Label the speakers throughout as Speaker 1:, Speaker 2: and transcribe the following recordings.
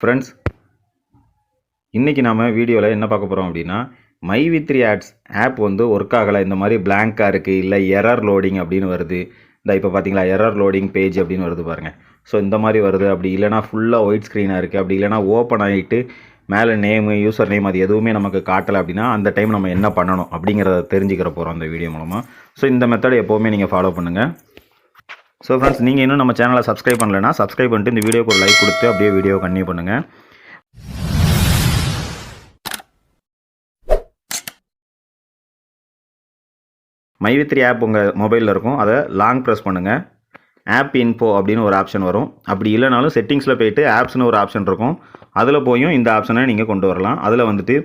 Speaker 1: Friends இன்றைக்கி நாம் வீடியோவில் என்ன பார்க்க போகிறோம் அப்படின்னா my V three ads app வந்து ஒர்க் ஆகலை. இந்த மாதிரி பிளாங்காக இருக்குது இல்லை எரர் லோடிங் அப்படின்னு வருது. இந்த இப்போ பார்த்தீங்களா எரர் லோடிங் பேஜ் அப்படின்னு வருது பாருங்கள் ஸோ இந்த மாதிரி வருது. அப்படி இல்லைனா ஃபுல்லாக ஒயிட் ஸ்க்ரீனாக இருக்குது அப்படி இல்லைனா ஓப்பன் ஆகிட்டு மேலே நேமு யூசர் நேம் அது எதுவுமே நமக்கு காட்டலை அப்படின்னா அந்த டைம் நம்ம என்ன பண்ணணும் அப்படிங்கிறத தெரிஞ்சுக்கிற போகிறோம் அந்த வீடியோ மூலமாக ஸோ இந்த மெத்தட் எப்போவுமே நீங்கள் ஃபாலோ பண்ணுங்கள் ஸோ ஃப்ரெண்ட்ஸ் நீங்கள் இன்னும் நம்ம சேனலை சப்ஸ்கிரைப் பண்ணலைன்னா சப்ஸ்கிரைப் பண்ணிட்டு இந்த வீடியோக்கு ஒரு லைக் கொடுத்து அப்படியே வீடியோ கண்டினியூ பண்ணுங்கள் மைவித்ரி ஆப் உங்கள் மொபைலில் இருக்கும். அதை லாங் ப்ரெஸ் பண்ணுங்கள் ஆப் இன்ஃபோ அப்படின்னு ஒரு ஆப்ஷன் வரும். அப்படி இல்லைனாலும் செட்டிங்ஸில் போயிட்டு ஆப்ஸ்னு ஒரு ஆப்ஷன் இருக்கும். அதில் போயும் இந்த ஆப்ஷனை நீங்கள் கொண்டு வரலாம். அதில் வந்துட்டு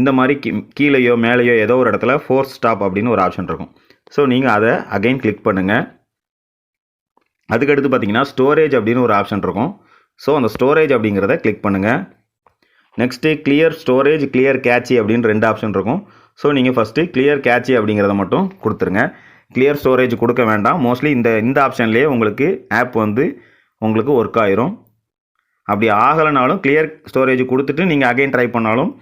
Speaker 1: இந்த மாதிரி கீ கீழேயோ மேலேயோ ஏதோ ஒரு இடத்துல ஃபோர்ஸ் ஸ்டாப் அப்படின்னு ஒரு ஆப்ஷன் இருக்கும். ஸோ நீங்கள் அதை அகைன் கிளிக் பண்ணுங்கள் அதுக்கடுத்து பார்த்தீங்கன்னா ஸ்டோரேஜ் அப்படின்னு ஒரு ஆப்ஷன் இருக்கும். ஸோ அந்த ஸ்டோரேஜ் அப்படிங்கிறத கிளிக் பண்ணுங்கள் next clear storage clear cache அப்படின்னு ரெண்டு ஆப்ஷன் இருக்கும். ஸோ நீங்கள் ஃபஸ்ட்டு கிளியர் கேட்சி அப்படிங்கிறத மட்டும் கொடுத்துருங்க. கிளியர் ஸ்டோரேஜ் கொடுக்க வேண்டாம். மோஸ்ட்லி இந்த இந்த ஆப்ஷன்லேயே உங்களுக்கு ஆப் வந்து உங்களுக்கு ஒர்க் ஆயிரும். அப்படி ஆகலைனாலும் கிளியர் ஸ்டோரேஜ் கொடுத்துட்டு நீங்கள் அகைன் ட்ரை பண்ணாலும்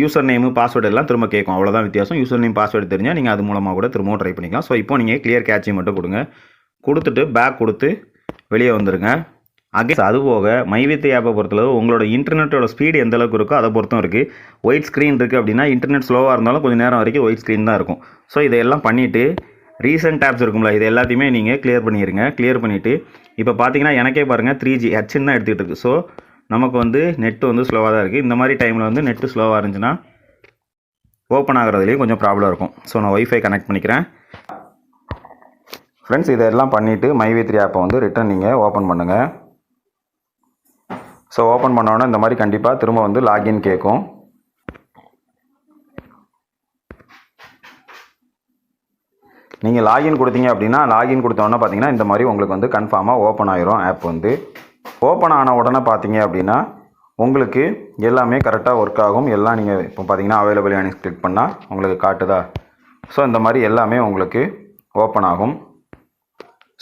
Speaker 1: யூசர் நேமு பாஸ்வேர்டு எல்லாம் திரும்ப கேட்கும். அவ்வளோதான் வித்தியாசம். யூசர் நேம் பாஸ்வேர்டு தெரிஞ்சால் நீங்கள் அது மூலமாக கூட திரும்பவும் ட்ரை பண்ணிக்கலாம். ஸோ இப்போ நீங்கள் கிளியர் கேட்சி மட்டும் கொடுங்க. கொடுத்துட்டு பேக் கொடுத்து வெளியே வந்துடுங்க அகேன்ஸ் அது போக மைவித்தை ஆப்பை பொறுத்தளவு உங்களோட இன்டர்நெட்டோட ஸ்பீடு எந்த அளவுக்கு இருக்கோ அதை பொறுத்தும் இருக்குது ஒயிட் ஸ்க்ரீன் இருக்குது அப்படின்னா இன்டர்நெட் ஸ்லோவாக இருந்தாலும் கொஞ்சம் நேரம் வரைக்கும் ஒயிட் ஸ்க்ரீன் தான் இருக்கும். ஸோ இதையெல்லாம் பண்ணிவிட்டு ரீசெண்ட் ஆப்ஸ் இருக்கும்ல இது எல்லாத்தையுமே நீங்கள் கிளியர் பண்ணிடுங்க கிளியர் பண்ணிவிட்டு இப்போ பார்த்தீங்கன்னா எனக்கே பாருங்கள் த்ரீ ஜி ஹெச்ன்னு தான் எடுத்துகிட்டு இருக்குது ஸோ நமக்கு வந்து நெட்டு வந்து ஸ்லோவாக தான் இருக்குது இந்த மாதிரி டைமில் வந்து நெட்டு ஸ்லோவாக இருந்துச்சுன்னா ஓப்பன் ஆகிறதுலேயும் கொஞ்சம் ப்ராப்ளம் இருக்கும். ஸோ நான் ஒய்ஃபை கனெக்ட் பண்ணிக்கிறேன். ஃப்ரெண்ட்ஸ் இதெல்லாம் பண்ணிவிட்டு மைவி த்ரீ ஆப்பை வந்து ரிட்டன் நீங்கள் ஓப்பன் பண்ணுங்கள் ஸோ ஓப்பன் பண்ணோன்னே இந்த மாதிரி கண்டிப்பாக திரும்ப வந்து லாகின் கேட்கும் நீங்கள் லாகின் கொடுத்தீங்க அப்படின்னா லாகின் கொடுத்தோன்னே பார்த்தீங்கன்னா இந்த மாதிரி உங்களுக்கு வந்து கன்ஃபார்மாக ஓப்பன் ஆயிரும் ஆப் வந்து. ஓப்பன் ஆன உடனே பார்த்தீங்க அப்படின்னா உங்களுக்கு எல்லாமே கரெக்டாக ஒர்க் ஆகும். எல்லாம் நீங்கள் இப்போ பார்த்தீங்கன்னா அவைலபிள் ஏர்னிங்ஸ் கிளிக் பண்ணால் உங்களுக்கு காட்டுதா? ஸோ இந்த மாதிரி எல்லாமே உங்களுக்கு ஓப்பன் ஆகும்.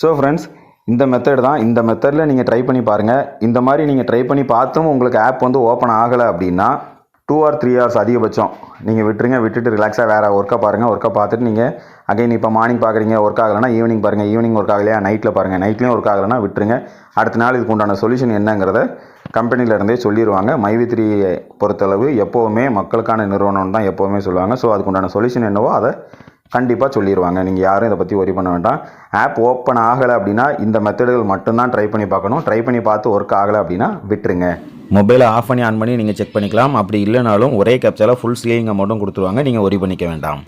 Speaker 1: ஸோ ஃப்ரெண்ட்ஸ் இந்த மெத்தட் தான். இந்த மெத்தடில் நீங்கள் ட்ரை பண்ணி பாருங்கள் இந்த மாதிரி நீங்கள் ட்ரை பண்ணி பார்த்தும் உங்களுக்கு ஆப் வந்து ஓப்பன் ஆகலை அப்படின்னா டூ ஆர் த்ரீ ஹவர்ஸ் அதிகபட்சம். நீங்கள் விட்டுருங்க. விட்டுட்டு ரிலாக்ஸாக வேறு ஒர்க்கை பாருங்கள் ஒர்க்கை பார்த்துட்டு நீங்கள் அகைன் இப்போ மார்னிங் பார்க்குறீங்க ஒர்க் ஆகலைன்னா ஈவினிங் பாருங்கள் ஈவினிங் ஒர்க் ஆகலையா? நைட்டில் பாருங்கள் நைட்லேயும் ஒர்க் ஆகலைன்னா விட்டுருங்க. அடுத்த நாள் இதுக்கு உண்டான சொல்யூஷன் என்னங்கிறத கம்பெனியிலேருந்தே சொல்லிடுவாங்க மைவி பொறுத்தளவு எப்போவுமே மக்களுக்கான நிறுவனம் தான் எப்போவுமே சொல்லுவாங்க. ஸோ அதுக்கு உண்டான சொல்யூஷன் என்னவோ அதை கண்டிப்பாக சொல்லிடுவாங்க நீங்கள் யாரும் இதை பற்றி ஒரி பண்ண வேண்டாம். ஆப் ஓப்பன் ஆகலை அப்படின்னா இந்த மெத்தடுகள் மட்டும்தான் ட்ரை பண்ணி பார்க்கணும். ட்ரை பண்ணி பார்த்து ஒர்க் ஆகலை அப்படின்னா விட்டுருங்க. மொபைலை ஆஃப் பண்ணி ஆன் பண்ணி நீங்கள் செக் பண்ணிக்கலாம். அப்படி இல்லைனாலும் ஒரே கேப்சாவில் ஃபுல் சீலிங் அமௌண்ட்டும் கொடுத்துருவாங்க. நீங்கள் ஒரி பண்ணிக்க வேண்டாம்.